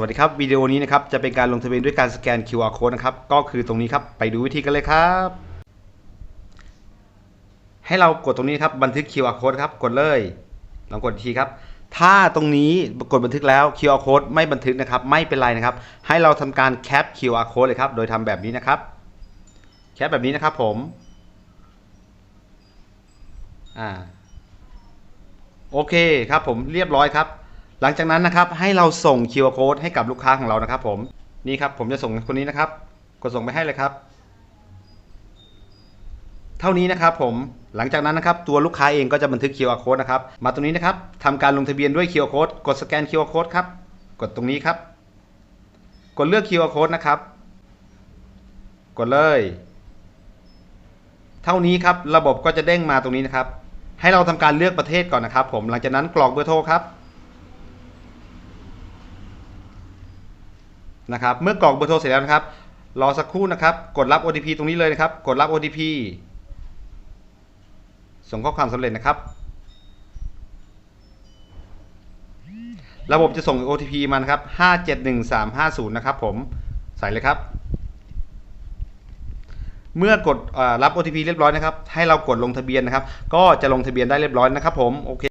วัสดีครับวิดีโอนี้นะครับจะเป็นการลงทะเบียนด้วยการสแกน QR code นะครับก็คือตรงนี้ครับไปดูวิธีกันเลยครับ ให้เรากดตรงนี้ครับบันทึก QR code ครับกดเลยลองกดทีครับ ถ้าตรงนี้กดบันทึกแล้ว QR code ไม่บันทึกนะครับไม่เป็นไรนะครับ ให้เราทำการแคป QR code เลยครับโดยทำแบบนี้นะครับแคปแบบนี้นะครับผมอ่าโอเคครับผมเรียบร้อยครับ หลังจากนั้นนะครับให้เราส่ง QR code ให้กับลูกค้าของเรานะครับ ผมนี่ครับผมจะส่งคนนี้นะครับ กดส่งไปให้เลยครับ เท่านี้นะครับผมหลังจากนั้นนะครับตัวลูกค้าเองก็จะบันทึก QR code นะครับมาตรงนี้นะครับทำการลงทะเบียนด้วย QR code กดสแกน QR code ครับกดตรงนี้ครับ กดเลือก QR code นะครับ กดเลย เท่านี้ครับระบบก็จะเด้งมาตรงนี้นะครับ ให้เราทำการเลือกประเทศก่อนนะครับ ผมหลังจากนั้นกรอกเบอร์โทรครับ นะครับ เมื่อกรอกเบอร์โทรเสร็จแล้วนะครับ รอสักครู่นะครับ กดรับ OTP ตรงนี้เลยนะครับ กดรับ OTP ส่งข้อความสำเร็จนะครับ ระบบจะส่ง OTP มานะครับ 571350 นะครับผม ใส่เลยครับ เมื่อกดอรับ OTP เรียบร้อยนะครับ ให้เรากดลงทะเบียนนะครับ ก็จะลงทะเบียนได้เรียบร้อยนะครับผม โอเค